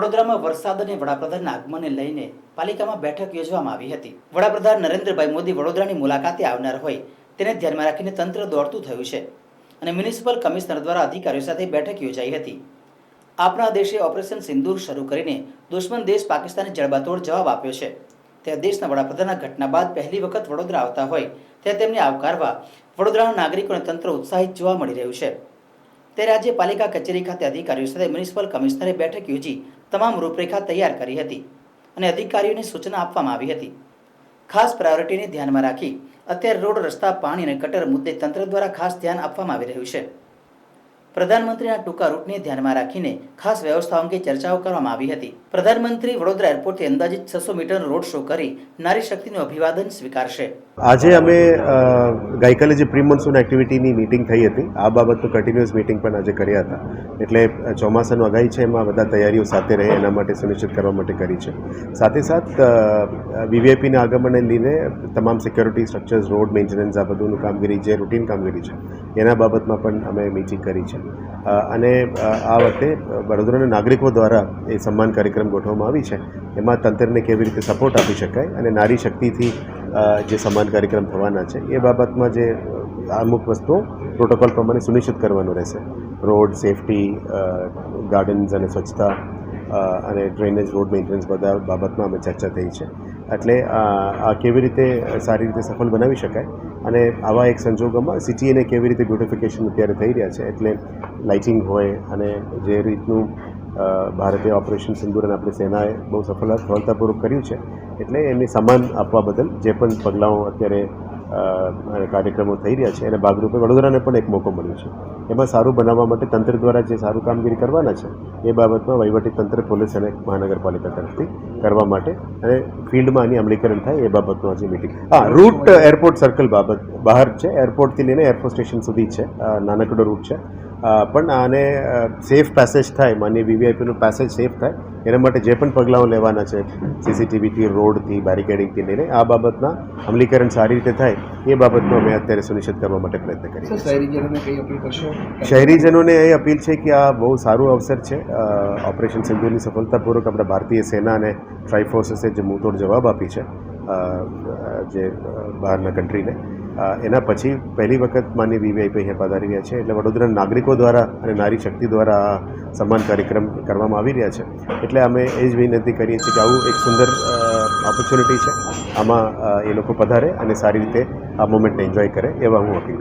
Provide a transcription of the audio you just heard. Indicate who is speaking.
Speaker 1: વડોદરામાં વરસાદ અને વડાપ્રધાનના આગમનને લઈને પાલિકામાં બેઠક યોજવામાં આવી હતી. વડાપ્રધાન નરેન્દ્રભાઈ મોદી વડોદરાની મુલાકાતે આવનાર હોય તેને ધ્યાનમાં રાખીને તંત્ર દોડતું થયું છે અને મ્યુનિસિપલ કમિશનર દ્વારા અધિકારીઓ સાથે બેઠક યોજાઈ હતી. આપણા દેશે ઓપરેશન સિંદૂર શરૂ કરીને દુશ્મન દેશ પાકિસ્તાને જડબાતોડ જવાબ આપ્યો છે. ત્યાં દેશના વડાપ્રધાનના ઘટના બાદ પહેલી વખત વડોદરા આવતા હોય ત્યાં તેમને આવકારવા વડોદરાના નાગરિકોને તંત્ર ઉત્સાહિત જોવા મળી રહ્યું છે. ત્યારે આજે પાલિકા કચેરી ખાતે અધિકારીઓ સાથે મ્યુનિસિપલ કમિશનરે બેઠક યોજી તમામ રૂપરેખા તૈયાર કરી હતી અને અધિકારીઓને સૂચના આપવામાં આવી હતી. ખાસ પ્રાયોરિટીને ધ્યાનમાં રાખી અત્યારે રોડ, રસ્તા, પાણી અને ગટર મુદ્દે તંત્ર દ્વારા ખાસ ધ્યાન આપવામાં આવી રહ્યું છે. પ્રધાનમંત્રીના ટૂંકા રૂટને ધ્યાનમાં રાખીને ખાસ વ્યવસ્થાઓ અંગે ચર્ચાઓ કરવામાં આવી હતી. પ્રધાનમંત્રી વડોદરા એરપોર્ટથી અંદાજિત છસો મીટર રોડ શો કરી નારી શક્તિનું અભિવાદન સ્વીકારશે.
Speaker 2: આજે અમે ગઈકાલે જે પ્રી મોન્સૂન એક્ટિવિટીની મિટિંગ થઈ હતી, આ બાબતનું કન્ટિન્યુઅસ મિટિંગ પણ આજે કર્યા હતા. એટલે ચોમાસાનું આગાહી છે, એમાં બધા તૈયારીઓ સાથે રહે, એના માટે સુનિશ્ચિત કરવા માટે કરી છે. સાથે સાથ વીવીઆઈપીના આગમનને લીધે તમામ સિક્યોરિટી સ્ટ્રક્ચર્સ રોડ મેન્ટેનન્સ આ બધુંનું કામગીરી, જે રૂટીન કામગીરી છે, એના બાબતમાં પણ અમે મિટિંગ કરી છે. અને આ વખતે વડોદરાના નાગરિકો દ્વારા એ સન્માન કાર્યક્રમ ગોઠવવામાં આવી છે. એમાં તંત્રને કેવી રીતે સપોર્ટ આપી શકાય અને નારી શક્તિથી જે સન્માન કાર્યક્રમ થવાના છે, એ બાબતમાં જે અમુક વસ્તુઓ પ્રોટોકોલ પ્રમાણે સુનિશ્ચિત કરવાનું રહેશે. રોડ સેફટી ગાર્ડન્સ અને સ્વચ્છતા અને ડ્રેનેજ રોડ મેન્ટેનન્સ બધા બાબતમાં અમે ચર્ચા થઈ છે. એટલે આ કેવી રીતે સારી રીતે સફળ બનાવી શકાય અને આવા એક સંજોગોમાં સિટીને કેવી રીતે બ્યુટિફિકેશન અત્યારે થઈ રહ્યા છે, એટલે લાઇટિંગ હોય અને જે રીતનું ભારતીય ઓપરેશન સિંદુરન આપણી સેનાએ બહુ સફળ, સફળતાપૂર્વક કર્યું છે, એટલે એમને સમાન આપવા બદલ જે પણ પગલાઓ અત્યારે કાર્યક્રમો થઈ રહ્યા છે. એના ભાગરૂપે વડોદરાને પણ એક મોકો મળ્યો છે. એમાં સારું બનાવવા માટે તંત્ર દ્વારા જે સારું કામગીરી કરવાના છે એ બાબતમાં વહીવટી તંત્ર પોલીસ અને મહાનગરપાલિકા તરફથી કરવા માટે અને ફિલ્ડમાં આની અમલીકરણ થાય એ બાબતનું આજે મિટિંગ હા રૂટ એરપોર્ટ સર્કલ બાબત બહાર છે. એરપોર્ટથી લઈને એરફોર્સ સ્ટેશન સુધી છે. નાનકડો રૂટ છે. પણ આને સેફ પેસેજ થાય માન્ય વીવીઆઈપીનું પેસેજ સેફ થાય એના માટે જે પણ પગલાઓ લેવાના છે સીસીટીવીથી રોડથી બેરિકેડિંગથી લઈને આ બાબતના અમલીકરણ સારી રીતે થાય એ બાબતનું અમે અત્યારે સુનિશ્ચિત કરવા માટે પ્રયત્ન કરીએ
Speaker 3: શહેરીજનોને
Speaker 2: એ અપીલ છે કે આ બહુ સારું અવસર છે. ઓપરેશન સિંધુની સફળતાપૂર્વક આપણા ભારતીય સેના અને ટ્રાઇફોર્સસે જે મુંતોડ જવાબ આપી છે જે બહારના કન્ટ્રીને એના પછી પહેલી વખત માન્ય વીવીઆઈપી અહીંયા પધારી રહ્યા છે. એટલે વડોદરાના નાગરિકો દ્વારા અને નારી શક્તિ દ્વારા આ સન્માન કાર્યક્રમ કરવામાં આવી રહ્યા છે. એટલે અમે એ જ વિનંતી કરીએ છીએ કે આવું એક સુંદર ઓપોર્ચ્યુનિટી છે. આમાં એ લોકો પધારે અને સારી રીતે આ મોમેન્ટને એન્જોય કરે એવા હું અપીલ કરું